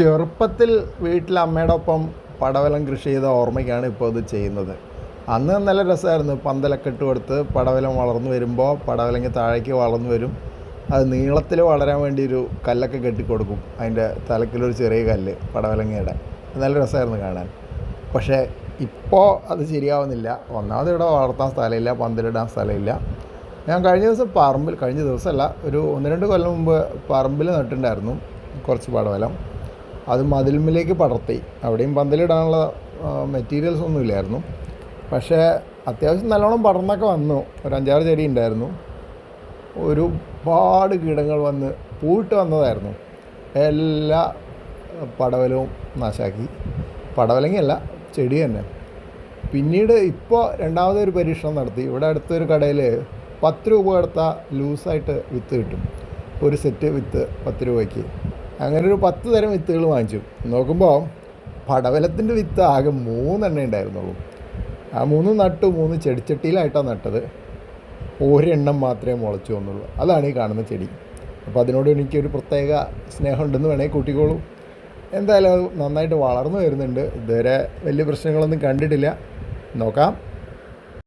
ചെറുപ്പത്തിൽ വീട്ടിൽ അമ്മയുടെ ഒപ്പം പടവലം കൃഷി ചെയ്ത ഓർമ്മയ്ക്കാണ് ഇപ്പോൾ ഇത് ചെയ്യുന്നത്. അന്ന് നല്ല രസമായിരുന്നു. പന്തലൊക്കെ ഇട്ട് കൊടുത്ത് പടവലം വളർന്നു വരുമ്പോൾ പടവലങ്ങ് താഴേക്ക് വളർന്നു വരും. അത് നീളത്തിൽ വളരാൻ വേണ്ടി ഒരു കല്ലൊക്കെ കെട്ടിക്കൊടുക്കും. അതിന്റെ തലക്കിലൊരു ചെറിയ കല്ല് പടവലങ്ങയുടെ. നല്ല രസമായിരുന്നു കാണാൻ. പക്ഷേ ഇപ്പോൾ അത് ശരിയാവുന്നില്ല. ഒന്നാമത് ഇവിടെ വളർത്താൻ സ്ഥലമില്ല പന്തലിടാൻ സ്ഥലമില്ല. ഞാൻ കഴിഞ്ഞ ദിവസം പറമ്പിൽ കഴിഞ്ഞ ദിവസമല്ല ഒരു ഒന്ന് രണ്ട് കൊല്ലം മുമ്പ് പറമ്പിൽ നട്ടിട്ടുണ്ടായിരുന്നു കുറച്ച് പടവലം. അത് മതിലുമ്മിലേക്ക് പടർത്തി. അവിടെയും പന്തലിടാനുള്ള മെറ്റീരിയൽസ് ഒന്നുമില്ലായിരുന്നു പക്ഷേ അത്യാവശ്യം നല്ലോണം പടർന്നൊക്കെ വന്നു. ഒരു അഞ്ചാറ് ചെടി ഉണ്ടായിരുന്നു. ഒരുപാട് കീടങ്ങൾ വന്ന് പൂട്ട് വന്നതായിരുന്നു. എല്ലാ പടവലവും നാശാക്കി. പടവലങ്ങയല്ല ചെടി തന്നെ. പിന്നീട് ഇപ്പോൾ രണ്ടാമതൊരു പരീക്ഷണം നടത്തി. ഇവിടെ അടുത്തൊരു കടയിൽ പത്ത് രൂപ കൊടുത്താൽ ലൂസായിട്ട് വിത്ത് കിട്ടും. ഒരു സെറ്റ് വിത്ത് പത്ത് രൂപയ്ക്ക്. അങ്ങനെ ഒരു പത്ത് തരം വിത്തുകൾ വാങ്ങിച്ചു. നോക്കുമ്പോൾ പടവലത്തിന്റെ വിത്ത് ആകെ മൂന്നെണ്ണേ ഉണ്ടായിരുന്നുള്ളൂ. ആ മൂന്ന് നട്ടു മൂന്ന് ചെടിച്ചട്ടിയിലായിട്ടാണ് നട്ടത്. ഒരെണ്ണം മാത്രമേ മുളച്ചു വന്നുള്ളൂ. അതാണ് ഈ കാണുന്ന ചെടി. അപ്പോൾ അതിനോട് എനിക്കൊരു പ്രത്യേക സ്നേഹമുണ്ടെന്ന് വേണമെങ്കിൽ കൂട്ടിക്കോളൂ. എന്തായാലും അത് നന്നായിട്ട് വളർന്നു വരുന്നുണ്ട്. ഇതുവരെ വലിയ പ്രശ്നങ്ങളൊന്നും കണ്ടിട്ടില്ല. നോക്കാം.